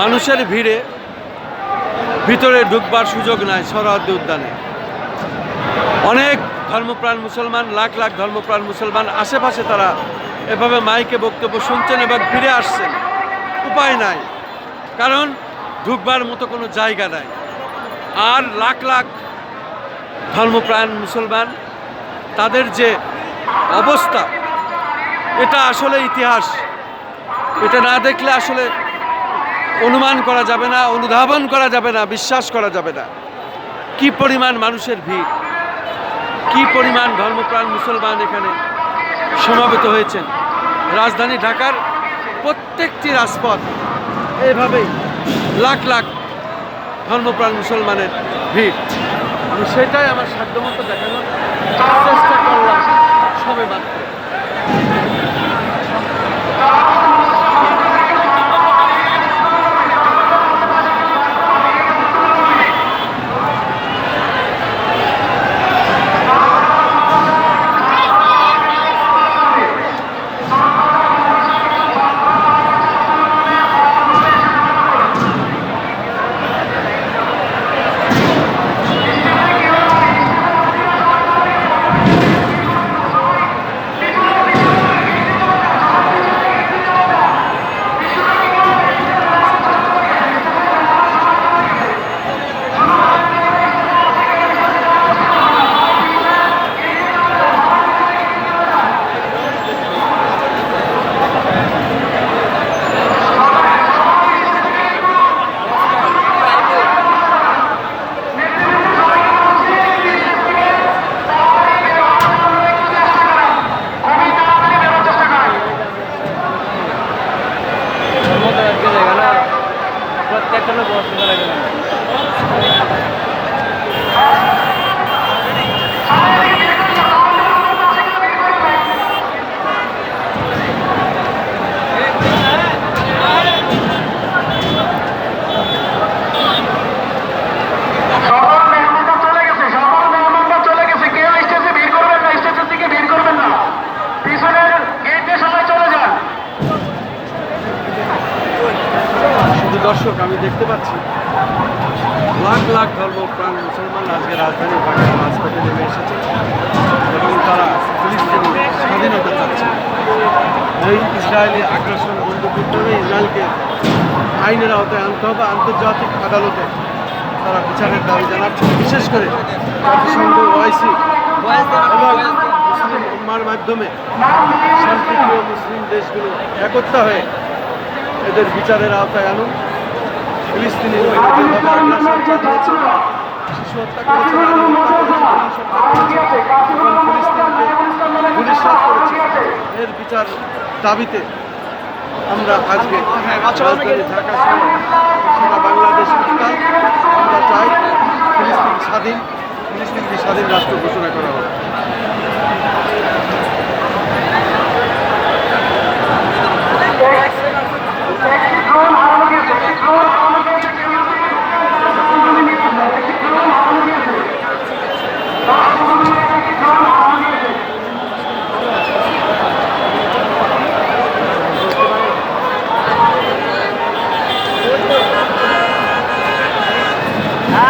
মানুষের ভিড়ে ভিতরে ঢুকবার সুযোগ নাই সরহদ্দি উদ্যানে। অনেক ধর্মপ্রাণ মুসলমান, লাখ লাখ ধর্মপ্রাণ মুসলমান আশেপাশে তারা এভাবে মাইকে বক্তব্য শুনছেন এবং ফিরে আসছেন। উপায় নাই, কারণ ঢুকবার মতো কোনো জায়গা নাই। আর লাখ লাখ ধর্মপ্রাণ মুসলমান, তাদের যে অবস্থা, এটা আসলে ইতিহাস। এটা না দেখলে আসলে অনুমান করা যাবে না, অনুধাবন করা যাবে না, বিশ্বাস করা যাবে না। কি পরিমাণ মানুষের ভিড়, কি পরিমাণ ধর্মপ্রাণ মুসলমান এখানে সমাবেত হয়েছেন। রাজধানী ঢাকার প্রত্যেকটি রাজপথ এভাবেই লাখ লাখ ধর্মপ্রাণ মুসলমানের ভিড়। সেটাই আমার সাধ্যমতো দেখানোর চেষ্টা করলাম। প্রত্যেকটা দেখতে পাচ্ছি। লাখ লাখ ধর্মপ্রাণ মুসলমান আজকে রাজধানী ঢাকার রাজপথে নেমে এসেছে এবং তারা ফিলিস্তিনি স্বাধীনতা চাচ্ছে। এই ইসরায়েলি আগ্রাসন বন্ধ করতে হবে ইসরায়েলকে আইনের আওতায় আনতে হবে, আন্তর্জাতিক আদালতে তারা বিচারের দাবি জানাচ্ছে। বিশেষ করে জাতিসংঘ ওআইসি এবং মুসলিম উম্মার মাধ্যমে শান্তিপ্রিয় মুসলিম দেশগুলো একত্র হয়ে এদের বিচারের আওতায় আনুন। পুলিশ করেছে এর বিচার দাবিতে আমরা আজকে রাজধানী বাংলাদেশ আমরা চাই ফিলিস্তিন স্বাধীন, ফিলিস্তিনকে স্বাধীন রাষ্ট্র ঘোষণা করা হবে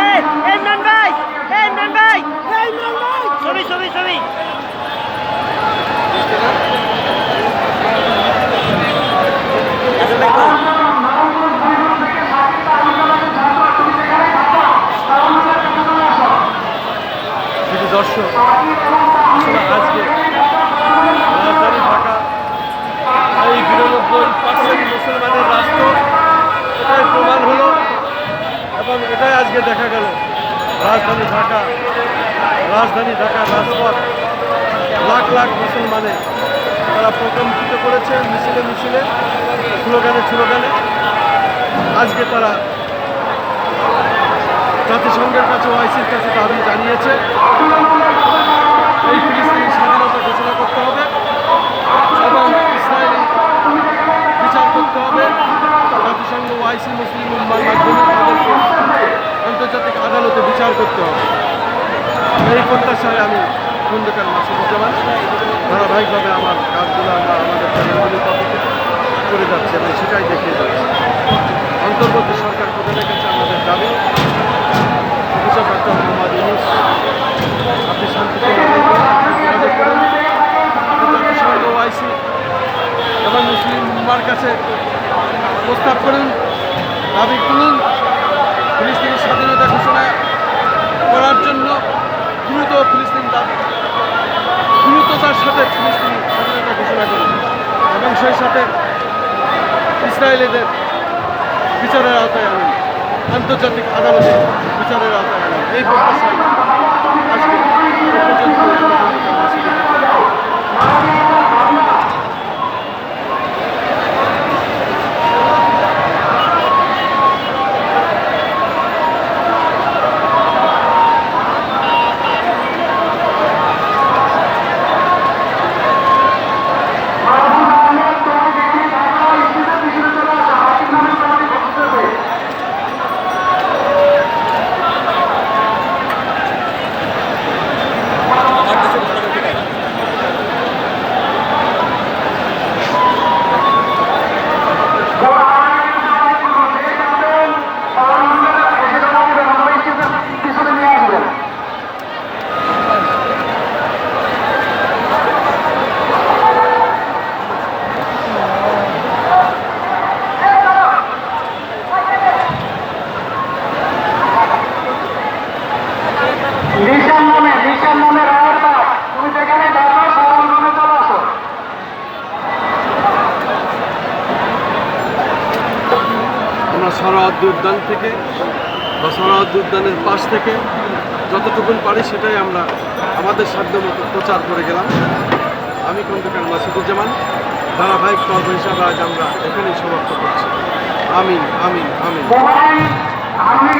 এই ইমরান ভাই এই ইমরান ভাই এই ইমরান ভাই ছবি ছবি ছবি শুধু দর্শক আসলে আজকে রাজধানী ঢাকা এই বিরানব্বই পার্সেন্ট মুসলমানের রাষ্ট্র এটাই প্রমাণ হলো এবং এটাই আজকে দেখা গেল রাজধানী ঢাকা রাজধানী ঢাকা রাজপথ। লাখ লাখ মুসলমানে তারা প্রকম্পিত করেছে মিছিলে মিছিলে, স্লোগানে স্লোগানে। আজকে তারা জাতিসংঘের কাছে, ওয়াইসির কাছে দাবি জানিয়েছে এই ফিলিস্তিনি স্বাধীনতা ঘোষণা করতে হবে এবং ইসরায়েলি বিচার করতে হবে জাতিসংঘ ওআইসি মুসলিম উম্মার মাধ্যমে তাদেরকে আন্তর্জাতিক আদালতে বিচার করতে হবে এই প্রত্যাশায় আমি খন্দকার মাসুদুজ্জামান ধারাবাহিকভাবে আমার কাজগুলো আমরা আমাদের চ্যানেলগুলির করে যাচ্ছি আমি সেটাই দেখিয়ে যাচ্ছি। অন্তর্বর্তী সরকার প্রধানের কাছে আমাদের দাবি। প্রফেসর ডক্টর মোহাম্মদ ইউনুস, আপনি যোগাযোগ জাতিসংঘ এবং মুসলিম কাছে প্রস্তাব করুন। দাবি তুলুন ফিলিস্তিনের স্বাধীনতা ঘোষণা করার জন্য দ্রুত ফিলিস্তিন দাবি দ্রুততার সাথে ফিলিস্তিন স্বাধীনতা ঘোষণা করুন এবং সেই সাথে ইসরায়েলিদের বিচারের আওতায় আনেন। আন্তর্জাতিক আদালতে বিচারের আওতায় আনেন। এই প্রত্যাশায় আজকে উদ্যান থেকে বা সরাহদ্দি উদ্যানের পাশ থেকে যতটুকু পারি সেটাই আমরা আমাদের সাধ্য মতো প্রচার করে গেলাম। আমি খন্দকার মাসুদুজ্জামান ধারাবাহিক পর্ব হিসাবে আজ আমরা এখানেই সমাপ্ত করছি। আমিন আমিন আমিন। আমি